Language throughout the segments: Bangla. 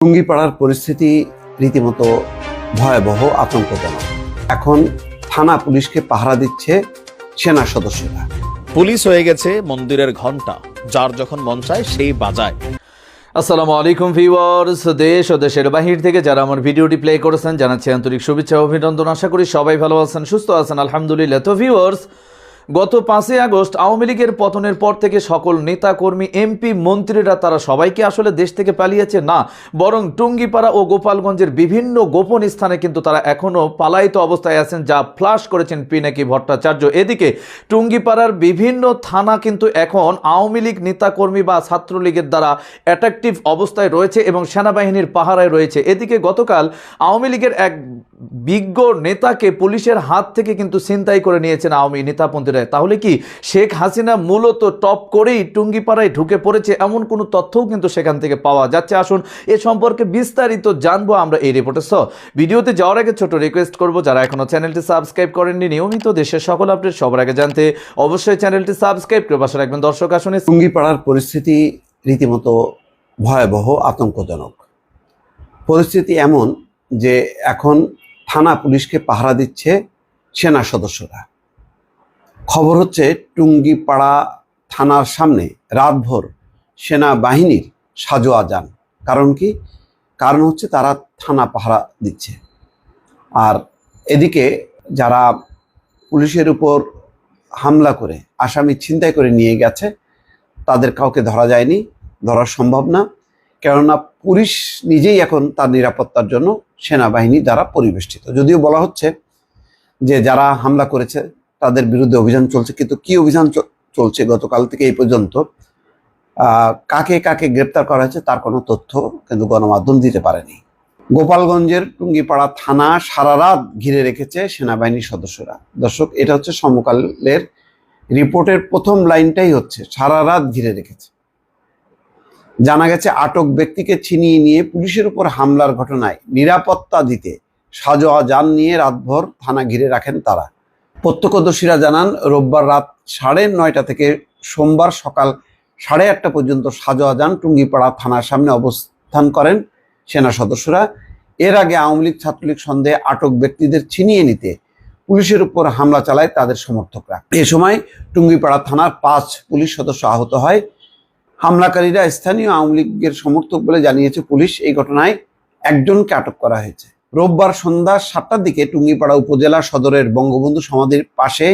টুঙ্গিপাড়ার পরিস্থিতি রীতিমতো ভয়াবহ আতঙ্কজনক। এখন থানা পুলিশকে পাহারা দিচ্ছে সেনা সদস্যরা। পুলিশ হয়ে গেছে মন্দিরের ঘণ্টা যার যখন মন চায় সেই বাজায়। আসসালামু আলাইকুম ভিউয়ার্স দেশ ও দেশের বাহির থেকে যারা আমার ভিডিওটি প্লে করেছেন জানাচ্ছি আন্তরিক শুভেচ্ছা ও অভিনন্দন। আশা করি সবাই ভালো আছেন সুস্থ আছেন আলহামদুলিল্লাহ। তো ভিউয়ার্স গত পাঁচই আগস্ট আওয়ামী লীগের পতনের পর থেকে সকল নেতা কর্মী এমপি, মন্ত্রীরা তারা সবাইকে আসলে দেশ থেকে পালিয়েছে। না, বরং টুঙ্গিপাড়া ও গোপালগঞ্জের বিভিন্ন গোপন স্থানে কিন্তু তারা এখনও পালায়িত অবস্থায় আছেন, যা ফ্লাশ করেছেন পিনাকি ভট্টাচার্য। এদিকে টুঙ্গিপাড়ার বিভিন্ন থানা কিন্তু এখন আওয়ামী লীগ নেতাকর্মী বা ছাত্রলীগের দ্বারা অ্যাট্রাকটিভ অবস্থায় রয়েছে এবং সেনাবাহিনীর পাহারায় রয়েছে। এদিকে গতকাল আওয়ামী লীগের এক বিজ্ঞ নেতাকে পুলিশের হাত থেকে কিন্তু ছিনতাই করে নিয়েছেন আওয়ামী নেতাপন্থীরা। তাহলে কি শেখ হাসিনা মূলত টপ করেই টুঙ্গিপাড়ায় ঢুকে পড়েছে? এমন কোনো তথ্যও কিন্তু সেখান থেকে পাওয়া যাচ্ছে। আসুন এ সম্পর্কে বিস্তারিত জানব আমরা এই রিপোর্টে সো ভিডিওতে যাওয়ার আগে ছোট রিকোয়েস্ট করব, যারা এখনও চ্যানেলটি সাবস্ক্রাইব করেননি, নিয়মিত দেশের সকল আপডেট সবার আগে জানতে অবশ্যই চ্যানেলটি সাবস্ক্রাইব করে পাশে রাখবেন। দর্শক, আসনে টুঙ্গিপাড়ার পরিস্থিতি রীতিমতো ভয়াবহ, আতঙ্কজনক। পরিস্থিতি এমন যে এখন থানা পুলিশকে পাহারা দিচ্ছে সেনা সদস্যরা। খবর হচ্ছে টুঙ্গিপাড়া থানার সামনে রাতভর সেনাবাহিনীর সাজোয়া যান কারণ কি? কারণ হচ্ছে তারা থানা পাহারা দিচ্ছে। আর এদিকে যারা পুলিশের উপর হামলা করে, আসামি ছিনতাই করে নিয়ে গেছে, তাদের কাউকে ধরা যায়নি, ধরা সম্ভব না। কেননা পুলিশ নিজেই এখন তার নিরাপত্তার জন্য সেনাবাহিনী দ্বারা পরিবেষ্টিত। যদিও বলা হচ্ছে যে যারা হামলা করেছে, তাদের বিরুদ্ধে অভিযান চলছে, কিন্তু কি অভিযান চলছে গতকাল থেকে এই পর্যন্ত কাকে কাকে গ্রেপ্তার করা হয়েছে তার কোনো তথ্য কিন্তু গণমাধ্যম দিতে পারেনি। গোপালগঞ্জের টুঙ্গিপাড়া থানা সারা রাত ঘিরে রেখেছে সেনাবাহিনীর সদস্যরা। দর্শক, এটা হচ্ছে সমকালের রিপোর্টের প্রথম লাইনটাই হচ্ছে, সারা রাত ঘিরে রেখেছে। জানা গেছে আটক ব্যক্তিকে ছিনিয়ে নিয়ে পুলিশের উপর হামলার ঘটনায় নিরাপত্তা দিতে সাজোয়া যান নিয়ে রাতভর থানা ঘিরে রাখেন তারা। প্রত্যক্ষদর্শীরা জানান, রোববার রাত সাড়ে নয়টা থেকে সোমবার সকাল সাড়ে আটটা পর্যন্ত সাজোয়া যান টুঙ্গিপাড়া থানার সামনে অবস্থান করেন সেনা সদস্যরা। এর আগে আওয়ামী লীগ ছাত্রলীগ সন্দেহে আটক ব্যক্তিদের ছিনিয়ে নিতে পুলিশের উপর হামলা চালায় তাদের সমর্থকরা। এ সময় টুঙ্গিপাড়া থানার পাঁচ পুলিশ সদস্য আহত হয়। হামলাকারীরা স্থানীয় আওয়ামী লীগের সমর্থক বলে জানিয়েছে পুলিশ এই ঘটনায় একজনকে আটক করা হয়েছে। রোববার সন্ধ্যা সাতটার দিকে টুঙ্গিপাড়া উপজেলা সদরের বঙ্গবন্ধু সমাধির পাশে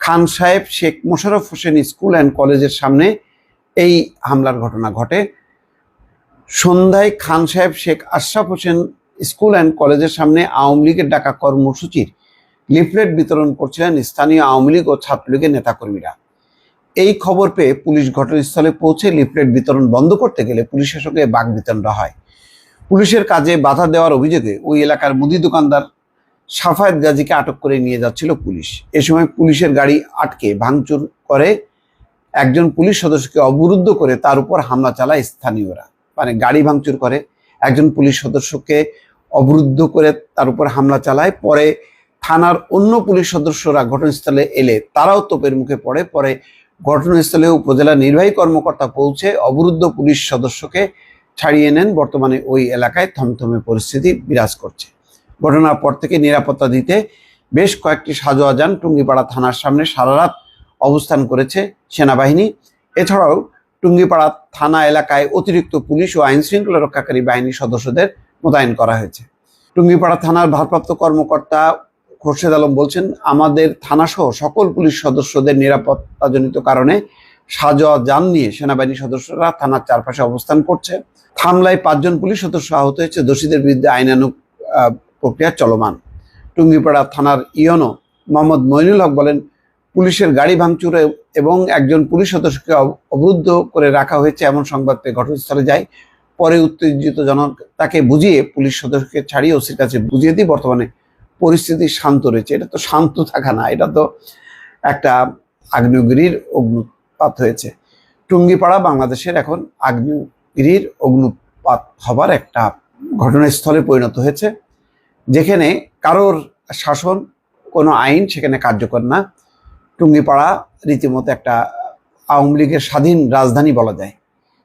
খান সাহেব শেখ মোশাররফ হোসেন স্কুল অ্যান্ড কলেজের সামনে এই হামলার ঘটনা ঘটে। সন্ধ্যায় খান সাহেব শেখ আশরাফ হোসেন স্কুল অ্যান্ড কলেজের সামনে আওয়ামী লীগের ডাকা কর্মসূচির লিফলেট বিতরণ করছিলেন স্থানীয় আওয়ামী লীগ ও ছাত্রলীগের নেতাকর্মীরা। এই খবর পেয়ে পুলিশ ঘটনাস্থলে পৌঁছে লিফলেট বিতরণ বন্ধ করতে গেলে পুলিশের সঙ্গে বাঘ বিতণ্ডা হয়। পুলিশের কাজে বাধা দেওয়ার অভিযোগে ওই এলাকার মুদি দোকানদার সাফায়েত গাজীকে আটক করে নিয়ে যাচ্ছিল পুলিশ। এ সময় পুলিশের গাড়ি আটকে ভাঙচুর করে একজন পুলিশ সদস্যকে অবরুদ্ধ করে তার উপর হামলা চালায় স্থানীয়রা। মানে গাড়ি ভাঙচুর করে একজন পুলিশ সদস্যকে অবরুদ্ধ করে তার উপর হামলা চালায়। পরে থানার অন্য পুলিশ সদস্যরা ঘটনাস্থলে এলে তারাও তোপের মুখে পড়ে। পরে ঘটনাস্থলে উপজেলা নির্বাহী কর্মকর্তা পৌঁছে অবরুদ্ধ পুলিশ সদস্যকে ছাড়িয়ে নেন। বর্তমানে ওই এলাকায় থমথমে পরিস্থিতি বিরাজ করছে। ঘটনার পর থেকে নিরাপত্তা দিতে বেশ কয়েকটি সাজোয়া যান টুঙ্গিপাড়া থানার সামনে সারা রাত অবস্থান করেছে সেনাবাহিনী। এছাড়াও টুঙ্গিপাড়া থানা এলাকায় অতিরিক্ত পুলিশ ও আইন শৃঙ্খলা রক্ষাকারী বাহিনীর সদস্যদের মোতায়েন করা হয়েছে। টুঙ্গিপাড়া থানার ভারপ্রাপ্ত কর্মকর্তা খোরশেদ আলম বলছেন আমাদের থানাসহ সকল পুলিশ সদস্যদের নিরাপত্তাজনিত কারণে সাজোয়া যান নিয়ে সেনাবাহিনী সদস্যরা থানার চারপাশে অবস্থান করছে। থামলায় পাঁচজন পুলিশ সদস্য আহত হয়েছে দোষীদের বিরুদ্ধে আইনানুগ আহ, প্রক্রিয়া চলমান। টুঙ্গিপাড়া থানার ইয়নো মোহাম্মদ মইনুল হক বলেন পুলিশের গাড়ি ভাঙচুরে এবং একজন পুলিশ সদস্যকে অব- অবরুদ্ধ করে রাখা হয়েছে এমন সংবাদ পেয়ে ঘটনাস্থলে যায়। পরে উত্তেজিত জনক তাকে বুঝিয়ে পুলিশ সদস্যকে ছাড়িয়ে ওসির কাছে বুঝিয়ে দিয়ে বর্তমানে পরিস্থিতি শান্ত রয়েছে। এটা তো শান্ত থাকা না, এটা তো একটা আগ্নেয়গিরির অগ্নুৎপাত হয়েছে। টুঙ্গিপাড়া বাংলাদেশের এখন আগ্নেয়গিরির অগ্নুৎপাত হবার একটা ঘটনাস্থলে পরিণত হয়েছে। যেখানে কারোর শাসন, কোনো আইন সেখানে কার্যকর না। টুঙ্গিপাড়া রীতিমতো একটা আওয়ামী লীগের স্বাধীন রাজধানী বলা যায়।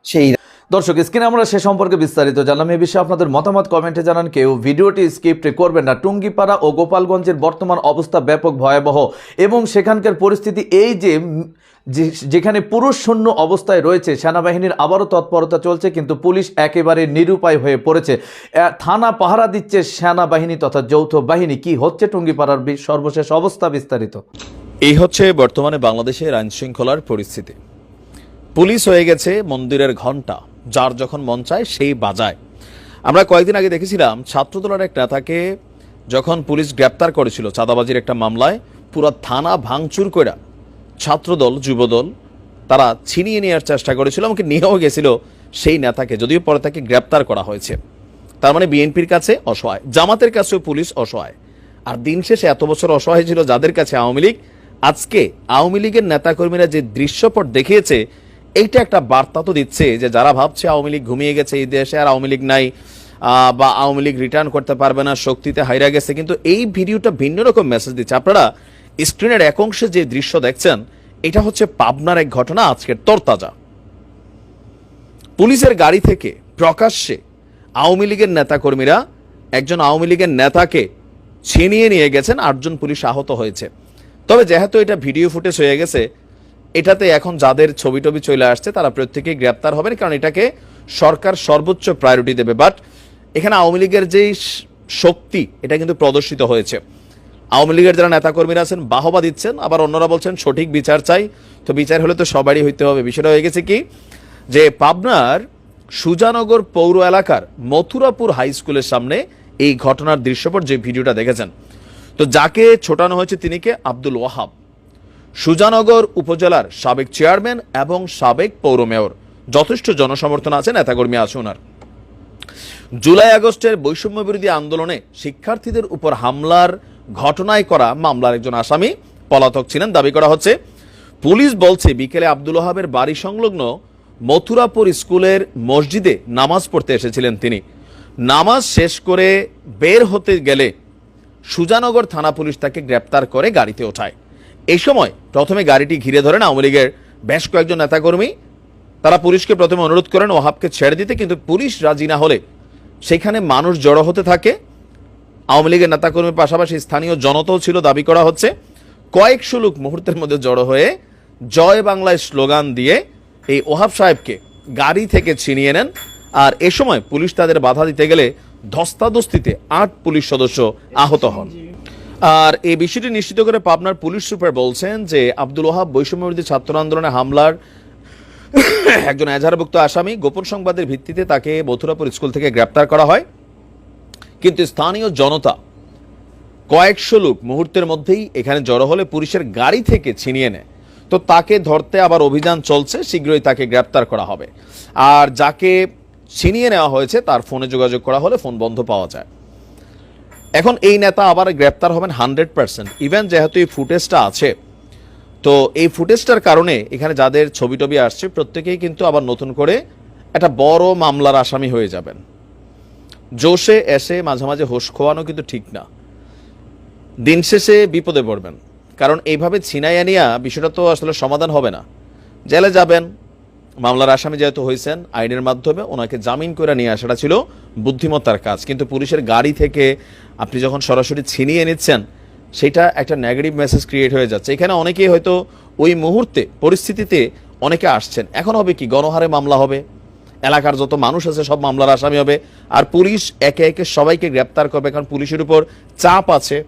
সেই দর্শক, স্ক্রিনে আমরা সে সম্পর্কে বিস্তারিত জানলাম। এ বিষয়ে আপনাদের মতামত কমেন্টে জানান কেউ। ভিডিওটি স্কিপ্ট করবেন না। টুঙ্গিপাড়া ও গোপালগঞ্জের বর্তমান অবস্থা ব্যাপক ভয়াবহ এবং সেখানকার পরিস্থিতি এই যে যেখানে পুরুষ শূন্য অবস্থায় রয়েছে, সেনাবাহিনীর আবারও তৎপরতা চলছে, কিন্তু পুলিশ একেবারে নিরুপায় হয়ে পড়েছে। থানা পাহারা দিচ্ছে সেনাবাহিনী তথা যৌথ বাহিনী। কি হচ্ছে টুঙ্গিপাড়ার সর্বশেষ অবস্থা বিস্তারিত? এই হচ্ছে বর্তমানে বাংলাদেশের আইন শৃঙ্খলার পরিস্থিতি। পুলিশ হয়ে গেছে মন্দিরের ঘণ্টা যার যখন মন চায় সেই বাজায়। আমরা কয়েকদিন আগে দেখেছিলাম ছাত্রদলের এক নেতাকে যখন পুলিশ গ্রেপ্তার করেছিল চাঁদাবাজির একটা মামলায়, পুরো থানা ভাঙচুর কইরা ছাত্রদল, যুবদল, তারা ছিনিয়ে নেওয়ার চেষ্টা করেছিল আমাকে নিয়েও গেছিল সেই নেতাকে, যদিও পরে তাকে গ্রেপ্তার করা হয়েছে। তার মানে বিএনপির কাছে অসহায়, জামাতের কাছেও পুলিশ অসহায়। আর দিন শেষে এত বছর অসহায় ছিল যাদের কাছে আওয়ামী লীগ, আজকে আওয়ামী লীগের নেতাকর্মীরা যে দৃশ্যপট দেখিয়েছে এইটা একটা বার্তা তো দিচ্ছে যে যারা ভাবছে আওয়ামী লীগ ঘুমিয়ে গেছে এই দেশে আর আওয়ামী লীগ নাই বা আওয়ামী লীগ রিটার্ন করতে পারবে না, শক্তিতে হাইরা গেছে, কিন্তু এই ভিডিওটা ভিন্ন রকম মেসেজ দিচ্ছে। আপনারা স্ক্রিনের এক অংশে যে দৃশ্য দেখছেন, এটা হচ্ছে পাবনার এক ঘটনা আজকের তরতাজা। পুলিশের গাড়ি থেকে প্রকাশ্যে আওয়ামী লীগের নেতাকর্মীরা একজন আওয়ামী লীগের নেতাকে ছিনিয়ে নিয়ে গেছেন, আটজন পুলিশ আহত হয়েছে। তবে যেহেতু এটা ভিডিও ফুটেজ হয়ে গেছে এটাতে এখন যাদের ছবি টবি চলে আসছে, তারা প্রত্যেকেই গ্রেপ্তার হবেন, কারণ এটাকে সরকার সর্বোচ্চ প্রায়োরিটি দেবে। বাট এখানে আওয়ামী লীগের যেই শক্তি, এটা কিন্তু প্রদর্শিত হয়েছে। আওয়ামী লীগের যারা নেতাকর্মীরা আছেন, বাহবা দিচ্ছেন, আবার অন্যরা বলছেন, সঠিক বিচার চাই। তো বিচার হলে তো সবারই হইতে হবে। বিষয়টা হয়ে গেছে কি? যে পাবনার সুজানগর পৌর এলাকার মথুরাপুর হাই স্কুলের সামনে এই ঘটনার দৃশ্যপট যে ভিডিওটা দেখেছেন। তো যাকে ছোটানো হয়েছে তিনি কে? আব্দুল ওয়াহাব। সুজানগর উপজেলার সাবেক চেয়ারম্যান এবং সাবেক পৌর মেয়র। যথেষ্ট জনসমর্থন আছে নেতাকর্মী আছে ওনার জুলাই আগস্টের বৈষম্য বিরোধী আন্দোলনে শিক্ষার্থীদের উপর হামলার ঘটনায় করা মামলার একজন আসামি পলাতক ছিলেন। দাবি করা হচ্ছে, পুলিশ বলছে, বিকেলে আব্দুল ওহাবের বাড়ি সংলগ্ন মথুরাপুর স্কুলের মসজিদে নামাজ পড়তে এসেছিলেন তিনি। নামাজ শেষ করে বের হতে গেলে সুজানগর থানা পুলিশ তাকে গ্রেপ্তার করে গাড়িতে ওঠায়। এই সময় প্রথমে গাড়িটি ঘিরে ধরেন আওয়ামী লীগের বেশ কয়েকজন নেতাকর্মী। তারা পুলিশকে প্রথমে অনুরোধ করেন ওহাবকে ছেড়ে দিতে, কিন্তু পুলিশ রাজি না হলে সেখানে মানুষ জড়ো হতে থাকে। আওয়ামী লীগের নেতাকর্মীর পাশাপাশি স্থানীয় জনতাও ছিল দাবি করা হচ্ছে। কয়েকশো লোক মুহূর্তের মধ্যে জড়ো হয়ে জয় বাংলায় স্লোগান দিয়ে এই ওহাব সাহেবকে গাড়ি থেকে ছিনিয়ে নেন। আর এ সময় পুলিশ তাদের বাধা দিতে গেলে ধস্তাধস্তিতে আট পুলিশ সদস্য আহত হন। আর এই বিষয়টি নিশ্চিত করে পাবনার পুলিশ সুপার বলছেন যে আব্দুল ওহাব বৈষম্যবিরোধী ছাত্র আন্দোলনে হামলার একজন এজাহারভুক্ত আসামি গোপন সংবাদের ভিত্তিতে তাকে মথুরাপুর স্কুল থেকে গ্রেপ্তার করা হয়। কিন্তু স্থানীয় জনতা কয়েকশো লোক মুহূর্তের মধ্যেই এখানে জড়ো হলে পুলিশের গাড়ি থেকে ছিনিয়ে নেয়। তো তাকে ধরতে আবার অভিযান চলছে, শীঘ্রই তাকে গ্রেপ্তার করা হবে। আর যাকে ছিনিয়ে নেওয়া হয়েছে তার ফোনে যোগাযোগ করা হলে ফোন বন্ধ পাওয়া যায়। এখন এই নেতা আবার গ্রেপ্তার হবেন হান্ড্রেড পার্সেন্ট। ইভেন যেহেতু এই ফুটেজটা আছে, তো এই ফুটেজটার কারণে এখানে যাদের ছবি টবি আসছে, প্রত্যেকেই কিন্তু আবার নতুন করে একটা বড় মামলার আসামি হয়ে যাবেন। জোশে, এসে মাঝে মাঝে হোশ খোয়ানো কিন্তু ঠিক না। দিন শেষে বিপদে পড়বেন। কারণ এইভাবে ছিনাইয়া নিয়া বিষয়টা তো আসলে সমাধান হবে না। জেলে যাবেন মামলার আসামি যেহেতু হয়েছেন, আইনের মাধ্যমে ওনাকে জামিন করে নিয়ে আসাটা ছিল বুদ্ধিমত্তার কাজ। কিন্তু পুলিশের গাড়ি থেকে আপনি যখন সরাসরি ছিনিয়ে নিচ্ছেন, সেটা একটা নেগেটিভ মেসেজ ক্রিয়েট হয়ে যাচ্ছে। এখানে অনেকেই হয়তো ওই মুহূর্তে, পরিস্থিতিতে অনেকে আসছেন। এখন হবে কি? গণহারে মামলা হবে। এলাকার যত মানুষ আছে, সব মামলার আসামি হবে। আর পুলিশ একে একে সবাইকে গ্রেপ্তার করবে। কারণ পুলিশের উপর চাপ আছে।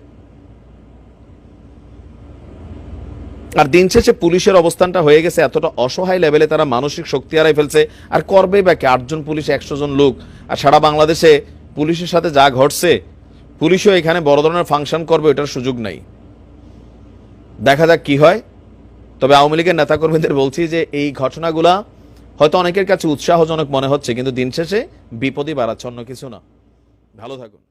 আর দিন শেষে পুলিশের অবস্থানটা হয়ে গেছে এতটা অসহায় লেভেলে তারা মানসিক শক্তি হারাই ফেলছে। আর করবে বা কি? আটজন পুলিশ, একশো জন লোক। আর সারা বাংলাদেশে পুলিশের সাথে যা ঘটছে, পুলিশও এখানে বড় ধরনের ফাংশন করবে ওটার সুযোগ নাই। দেখা যাক কি হয়। তবে আওয়ামী লীগের নেতাকর্মীদের বলছি যে এই ঘটনাগুলা হয়তো অনেকের কাছে উৎসাহজনক মনে হচ্ছে, কিন্তু দিন শেষে বিপদই বাড়াচ্ছে অন্য কিছু না। ভালো থাকুন।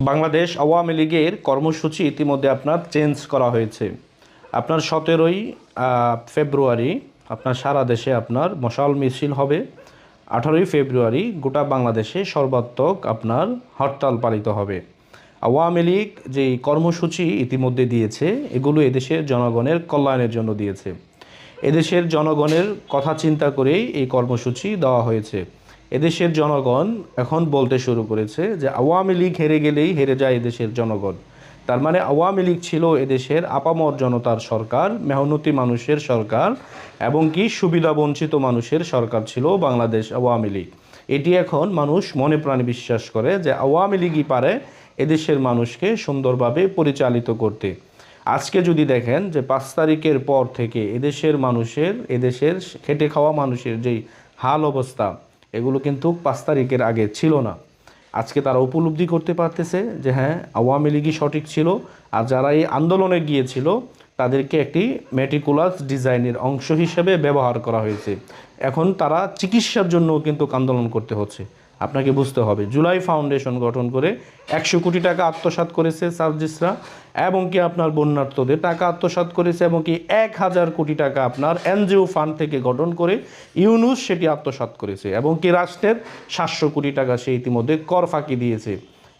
বাংলাদেশ আওয়ামী লীগের কর্মসূচি ইতিমধ্যে আপনার চেঞ্জ করা হয়েছে। আপনার সতেরোই ফেব্রুয়ারি আপনার সারা দেশে আপনার মশাল মিছিল হবে। আঠারোই ফেব্রুয়ারি গোটা বাংলাদেশে সর্বাত্মক আপনার হরতাল পালিত হবে। আওয়ামী লীগ যেই কর্মসূচি ইতিমধ্যে দিয়েছে, এগুলো এদেশের জনগণের কল্যাণের জন্য দিয়েছে। এদেশের জনগণের কথা চিন্তা করেই এই কর্মসূচি দেওয়া হয়েছে। এদেশের জনগণ এখন বলতে শুরু করেছে যে, আওয়ামী লীগ হেরে গেলেই হেরে যায় এদেশের জনগণ। তার মানে আওয়ামী লীগ ছিল এদেশের আপামর জনতার সরকার, মেহনতি মানুষের সরকার, এবং কি সুবিধা বঞ্চিত মানুষের সরকার ছিল বাংলাদেশ আওয়ামী লীগ। এটি এখন মানুষ মনে প্রাণে বিশ্বাস করে যে আওয়ামী লীগই পারে এদেশের মানুষকে সুন্দরভাবে পরিচালিত করতে। আজকে যদি দেখেন যে পাঁচ তারিখের পর থেকে এদেশের মানুষের, এদেশের খেটে খাওয়া মানুষের যেই হাল অবস্থা, এগুলো কিন্তু পাঁচ তারিখের আগে ছিল না। আজকে তারা উপলব্ধি করতে পারতেছে যে হ্যাঁ আওয়ামী লীগই সঠিক ছিল আর যারা এই আন্দোলনে গিয়েছিল, তাদেরকে একটি মেটিকুলাস ডিজাইনের অংশ হিসেবে ব্যবহার করা হয়েছে। এখন তারা চিকিৎসার জন্য কিন্তু আন্দোলন করতে হচ্ছে। আপনাকে বুঝতে হবে। জুলাই ফাউন্ডেশন গঠন করে একশো কোটি টাকা আত্মসাৎ করেছে সার্জিসরা এবং কি আপনার বন্যার্থদের টাকা আত্মসাৎ করেছে এবং কি এক হাজার কোটি টাকা আপনার এনজিও ফান্ড থেকে গঠন করে ইউনুস সেটি আত্মসাৎ করেছে এবং কি রাষ্ট্রের সাতশো কোটি টাকা সে ইতিমধ্যে কর ফাঁকি দিয়েছে,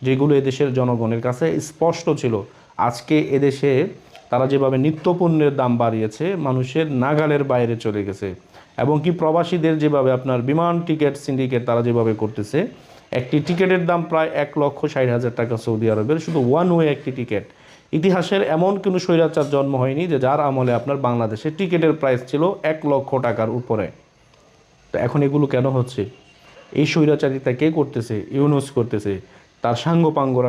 যেগুলো এদেশের জনগণের কাছে স্পষ্ট ছিল। আজকে এদেশে তারা যেভাবে নিত্যপণ্যের দাম বাড়িয়েছে, মানুষের নাগালের বাইরে চলে গেছে। এবং কি প্রবাসীদের যেভাবে আপনার বিমান টিকিট সিন্ডিকেট তারা যেভাবে করতেছে, একটি টিকিটের দাম প্রায় এক লক্ষ ষাট হাজার টাকা সৌদি আরবের, শুধু ওয়ান ওয়ে একটি টিকিট। ইতিহাসের এমন কোনো স্বৈরাচার জন্ম হয়নি যে যার আমলে আপনার বাংলাদেশে টিকিটের প্রাইস ছিল এক লক্ষ টাকার উপরে। তো এখন এগুলো কেন হচ্ছে? এই স্বৈরাচারিতা কে করতেছে? ইউনুস করতেছে। তার সাঙ্গপাঙ্গরা